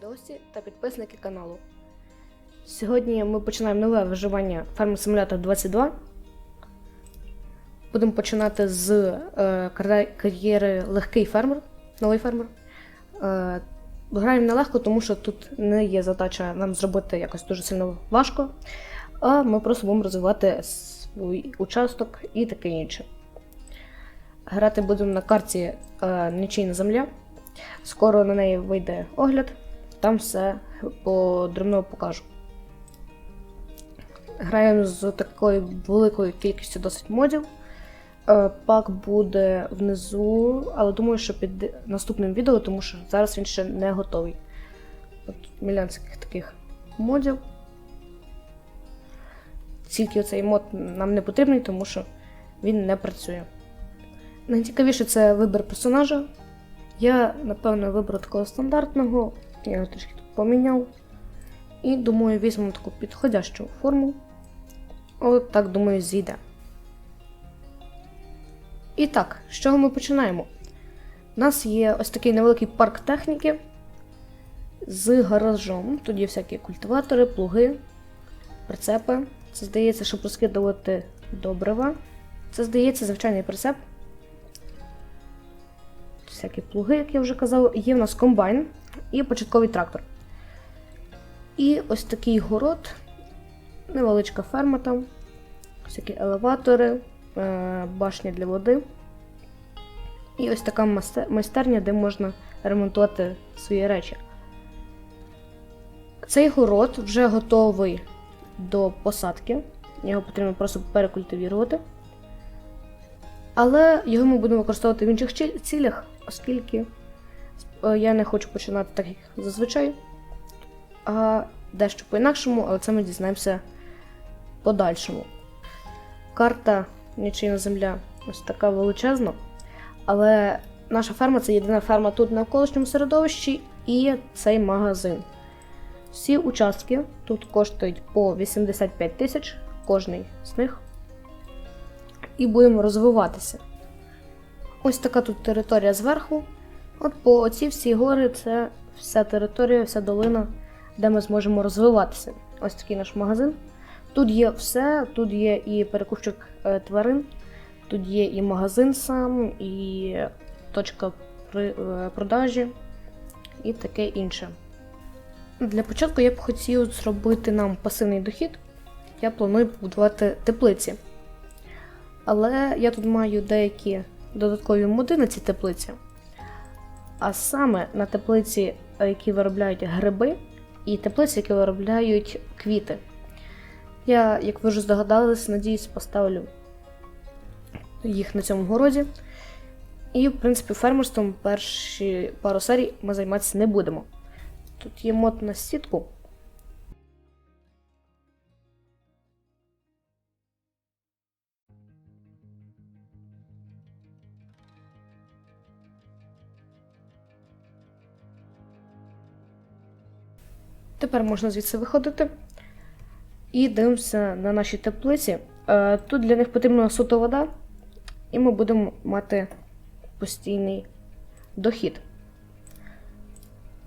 відеосі та підписники каналу. Сьогодні ми починаємо нове виживання Farming Simulator 22. Будемо починати з е, кар'єри легкий фермер, новий фермер. Е, граємо нелегко, тому що тут не є задача нам зробити якось дуже сильно важко, а ми просто будемо розвивати свій участок і таке інше. Грати будемо на карті е, Нічийна земля. Скоро на неї вийде огляд, там все подробно покажу. Граємо з такою великою кількістю досить модів. Е, Пак буде внизу, але думаю, що під наступним відео, тому що зараз він ще не готовий. От мільйон всяких таких модів. Тільки цей мод нам не потрібний, тому що він не працює. Найцікавіше це вибір персонажа. Я, напевно, вибрав такого стандартного, я його трішки тут поміняв. І думаю, візьмемо таку підходящу форму. От так, думаю, зійде. І так, з чого ми починаємо? У нас є ось такий невеликий парк техніки з гаражом. Тут є всякі культиватори, плуги, прицепи. Це здається, щоб розкидувати добрива. Це здається звичайний прицеп. Всякі плуги, як я вже казав, є в нас комбайн і початковий трактор. І ось такий город, невеличка ферма там, всякі елеватори, е, башня для води. І ось така майстерня, де можна ремонтувати свої речі. Цей город вже готовий до посадки. Його потрібно просто перекультивірувати. Але його ми будемо використовувати в інших цілях, оскільки я не хочу починати так, як зазвичай, а дещо по-інакшому, але це ми дізнаємося подальшому. Карта Нічийна земля ось така величезна, але наша ферма це єдина ферма тут на навколишньому середовищі і цей магазин. Всі участки тут коштують по 85 тисяч, кожний з них. І будемо розвиватися. Ось така тут територія зверху. От по оці всі гори це вся територія, вся долина, де ми зможемо розвиватися. Ось такий наш магазин. Тут є все, тут є і перекупщик е, тварин, тут є і магазин сам, і точка при, е, продажі, і таке інше. Для початку я б хотів зробити нам пасивний дохід. Я планую побудувати теплиці. Але я тут маю деякі додаткові моди на ці теплиці. А саме на теплиці, е, які виробляють гриби, і теплиці, які виробляють квіти. Я, як ви вже здогадались, надіюсь, поставлю їх на цьому городі. І, в принципі, фермерством перші пару серій ми займатися не будемо. Тут є мод на сітку. Тепер можна звідси виходити. І дивимося на наші теплиці. Е, Тут для них потрібна суто вода, і ми будемо мати постійний дохід.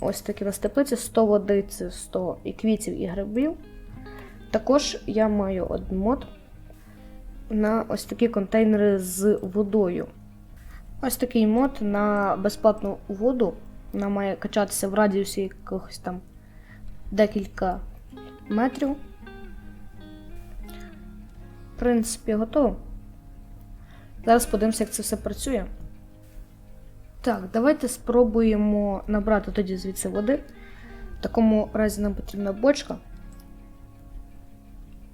Ось такі у нас теплиці, 100 води, це 100 і квітів, і грибів. Також я маю один мод на ось такі контейнери з водою. Ось такий мод на безплатну воду. Вона має качатися в радіусі якихось там декілька метрів. В принципі, готово. Зараз подивимося, як це все працює. Так, давайте спробуємо набрати тоді звідси води. В такому разі нам потрібна бочка.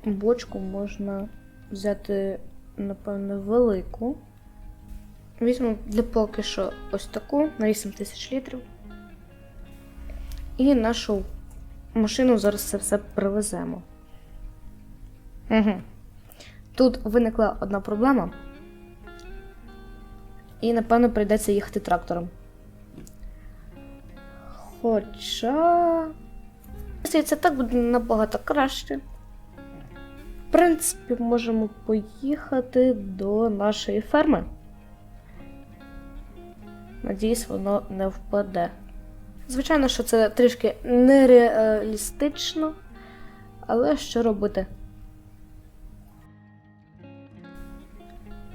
Бочку можна взяти, напевно, велику. Візьмемо для поки що ось таку на 8 тисяч літрів. І нашу машину зараз це все привеземо. Угу. Тут виникла одна проблема. І, напевно, прийдеться їхати трактором. Хоча. Це так буде набагато краще. В принципі, можемо поїхати до нашої ферми. Надіюсь, воно не впаде. Звичайно, що це трішки нереалістично, але що робити?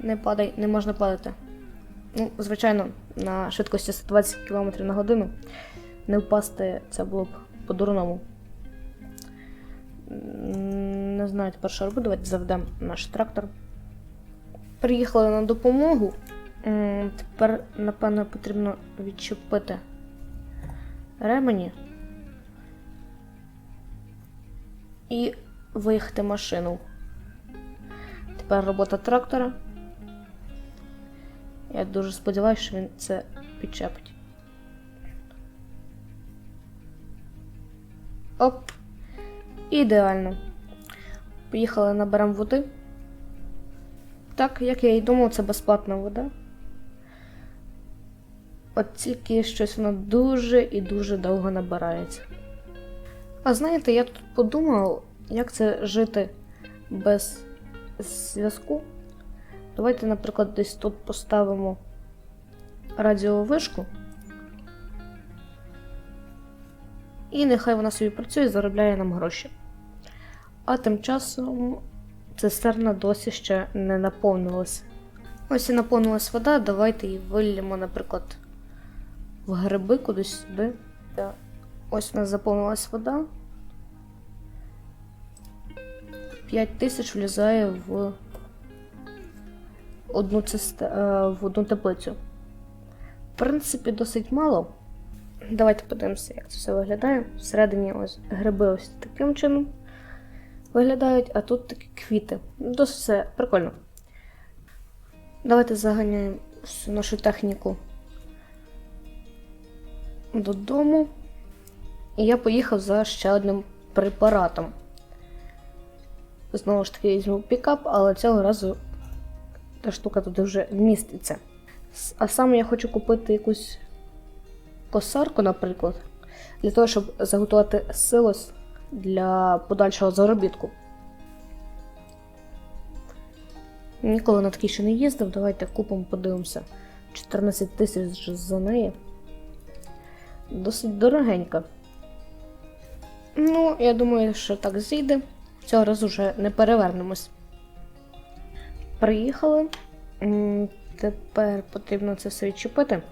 Не падай, не можна падати. Ну, звичайно, на швидкості 120 км на годину не впасти це було б по-дурному. Не знаю тепер, що робити. Давайте заведемо наш трактор. Приїхали на допомогу. Тепер, напевно, потрібно відчепити ремені і виїхати машину. Тепер робота трактора. Я дуже сподіваюся, що він це підчепить. Оп. Ідеально. Поїхали наберемо води. Так, як я і думав, це безплатна вода. От тільки щось воно дуже і дуже довго набирається. А знаєте, я тут подумав, як це жити без зв'язку. Давайте, наприклад, десь тут поставимо радіовишку. І нехай вона собі працює і заробляє нам гроші. А тим часом цистерна досі ще не наповнилася. Ось і наповнилась вода, давайте її вилємо, наприклад, в гриби кудись сюди. Та Ось у нас заповнилась вода. 5 тисяч влізає в одну, цисте... е, в одну теплицю. В принципі, досить мало. Давайте подивимося, як це все виглядає. Всередині ось гриби ось таким чином виглядають, а тут такі квіти. Досить все прикольно. Давайте заганяємо всю нашу техніку додому. І я поїхав за ще одним препаратом. Знову ж таки, візьму пікап, але цього разу та штука туди вже вміститься. А саме я хочу купити якусь косарку, наприклад, для того, щоб заготувати силос для подальшого заробітку. Ніколи на такий ще не їздив. Давайте купимо, подивимося. 14 тисяч за неї. Досить дорогенька. Ну, я думаю, що так зійде. Цього разу вже не перевернемось. Приїхали. Тепер потрібно це все відчепити.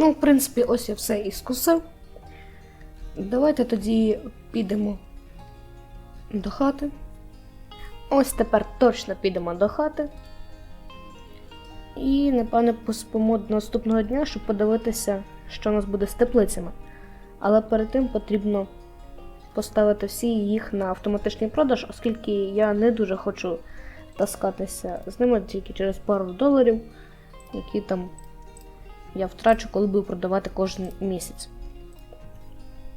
Ну, в принципі, ось я все і скусив. Давайте тоді підемо до хати. Ось тепер точно підемо до хати. І, напевне, поспимо до наступного дня, щоб подивитися, що у нас буде з теплицями. Але перед тим потрібно поставити всі їх на автоматичний продаж, оскільки я не дуже хочу таскатися з ними тільки через пару доларів, які там я втрачу, коли буду продавати кожен місяць.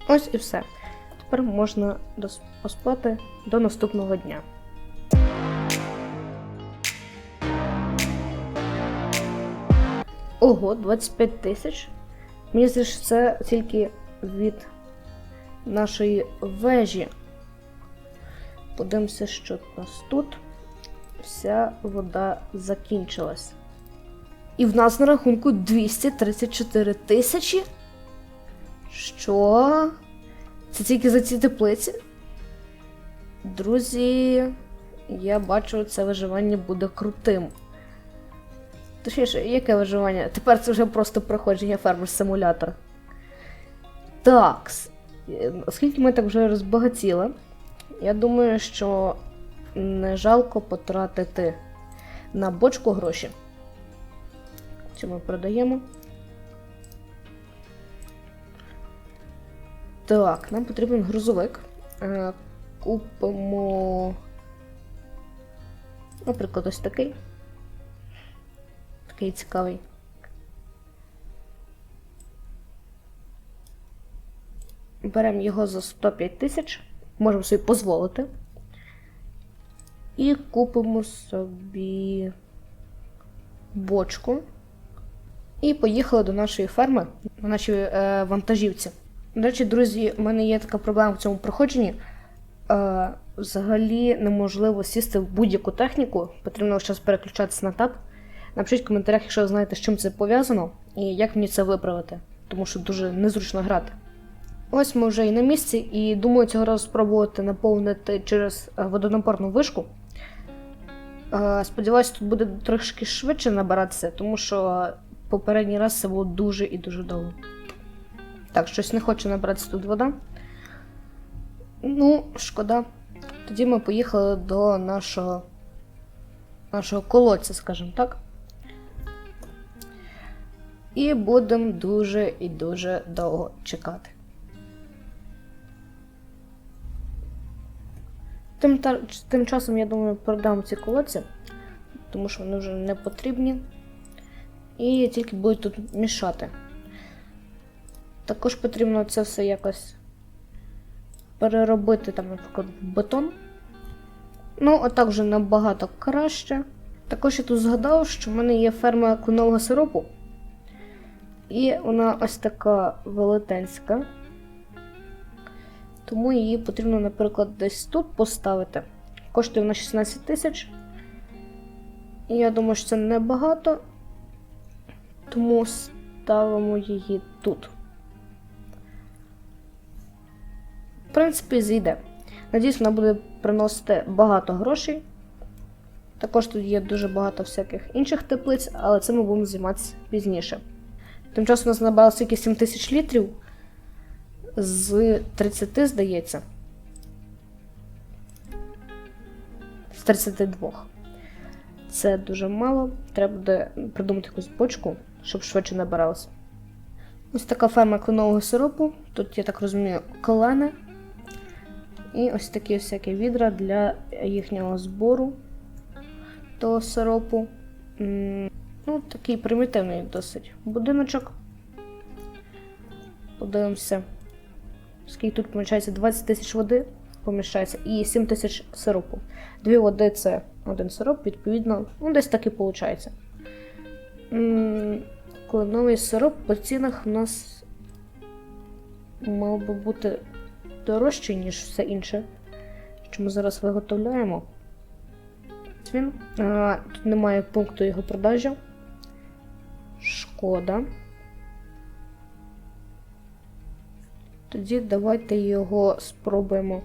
Ось і все. Тепер можна поспати до наступного дня. Ого, 25 тисяч. Мені це тільки від нашої вежі. Подивимося, що у нас тут. Вся вода закінчилась. І в нас на рахунку 234 тисячі. Що? Це тільки за ці теплиці? Друзі, я бачу, це виживання буде крутим. Точніше, яке виживання? Тепер це вже просто проходження фермер симулятор. Так. Оскільки ми так вже розбагатіли, я думаю, що не жалко потратити на бочку гроші. Цю ми продаємо. Так, нам потрібен грузовик. Е, Купимо. Наприклад, ось такий. Такий цікавий. Беремо його за 105 тисяч. Можемо собі дозволити. І купимо собі бочку. І поїхали до нашої ферми на нашій е, вантажівці. До речі, друзі, у мене є така проблема в цьому проходженні. Е, взагалі неможливо сісти в будь-яку техніку, потрібно зараз переключатися на таб. Напишіть в коментарях, якщо ви знаєте, з чим це пов'язано, і як мені це виправити, тому що дуже незручно грати. Ось ми вже і на місці, і думаю цього разу спробувати наповнити через е, водонапорну вишку. Е, Сподіваюсь, тут буде трошки швидше набиратися, тому що попередній раз це було дуже і дуже довго. Так, щось не хоче набратися тут вода. Ну, шкода. Тоді ми поїхали до нашого нашого колодця, скажімо так. І будемо дуже і дуже довго чекати. Тим, тим часом, я думаю, продам ці колодці, тому що вони вже не потрібні. І тільки будуть тут мішати. Також потрібно це все якось переробити, там, наприклад, в бетон. Ну, отак вже набагато краще. Також я тут згадав, що в мене є ферма кленового сиропу. І вона ось така велетенська. Тому її потрібно, наприклад, десь тут поставити. Коштує вона 16 тисяч. І я думаю, що це небагато. Тому ставимо її тут. В принципі, зійде. Надіюсь, вона буде приносити багато грошей. Також тут є дуже багато всяких інших теплиць, але цим ми будемо займатися пізніше. Тим часом у нас набралося тільки 7 тисяч літрів з 30, здається. З 32. Це дуже мало. Треба буде придумати якусь бочку, щоб швидше набиралося. Ось така ферма кленового сиропу. Тут, я так розумію, колени. І ось такі всякі відра для їхнього збору того сиропу. Ну, такий примітивний досить будиночок. Подивимося. Скільки тут поміщається 20 тисяч води поміщається і 7 тисяч сиропу. Дві води це один сироп, відповідно, ну десь так і виходить. Кленовий сироп по цінах у нас мав би бути дорожчий, ніж все інше, що ми зараз виготовляємо. Він. А, Тут немає пункту його продажі. Шкода. Тоді давайте його спробуємо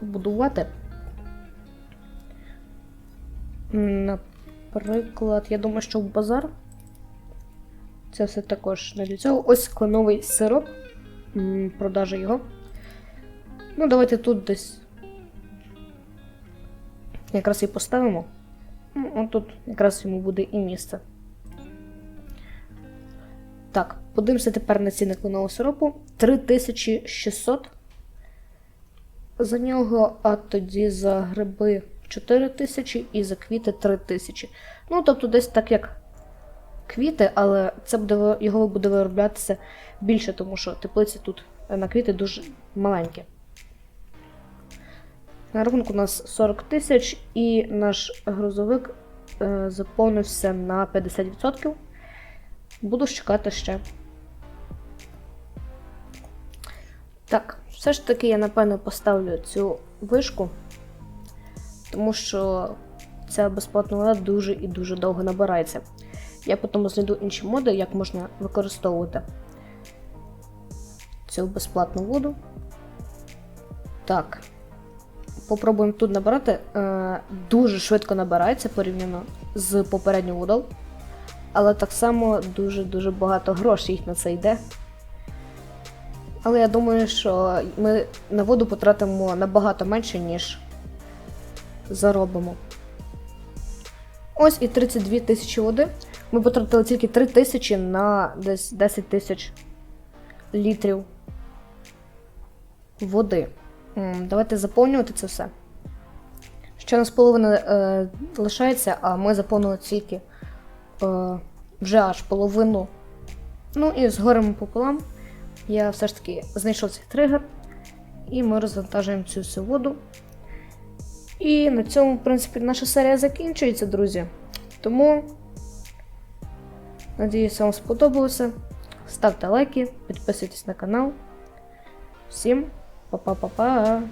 побудувати. Наприклад, я думаю, що в базар. Це все також не для цього. Ось кленовий сироп. Продажа його. Ну, давайте тут десь. Якраз і поставимо. Ну, от тут якраз йому буде і місце. Так, подивимося тепер на ціни кленового сиропу. 3600 за нього, а тоді за гриби 4000 і за квіти 3000. Ну, тобто, десь так як квіти, але це буде, його буде вироблятися більше, тому що теплиці тут на квіти дуже маленькі. На рахунку у нас 40 тисяч, і наш грузовик е, заповнився на 50%. Буду чекати ще. Так, все ж таки я, напевно, поставлю цю вишку, тому що ця безплатна вода дуже і дуже довго набирається. Я потім знайду інші моди, як можна використовувати цю безплатну воду. Так. Попробуємо тут набирати. Е, Дуже швидко набирається порівняно з попередньою водою. Але так само дуже-дуже багато грошей на це йде. Але я думаю, що ми на воду потратимо набагато менше, ніж заробимо. Ось і 32 тисячі води. Ми потратили тільки 3 тисячі на десь 10 тисяч літрів води. Давайте заповнювати це все. Ще нас половина е, лишається, а ми заповнили тільки е, вже аж половину. Ну і з горем пополам я все ж таки знайшов цей тригер. І ми розвантажуємо цю всю воду. І на цьому, в принципі, наша серія закінчується, друзі. Тому, надіюсь, вам сподобалося. Ставте лайки, підписуйтесь на канал. Всім па-па-па-па!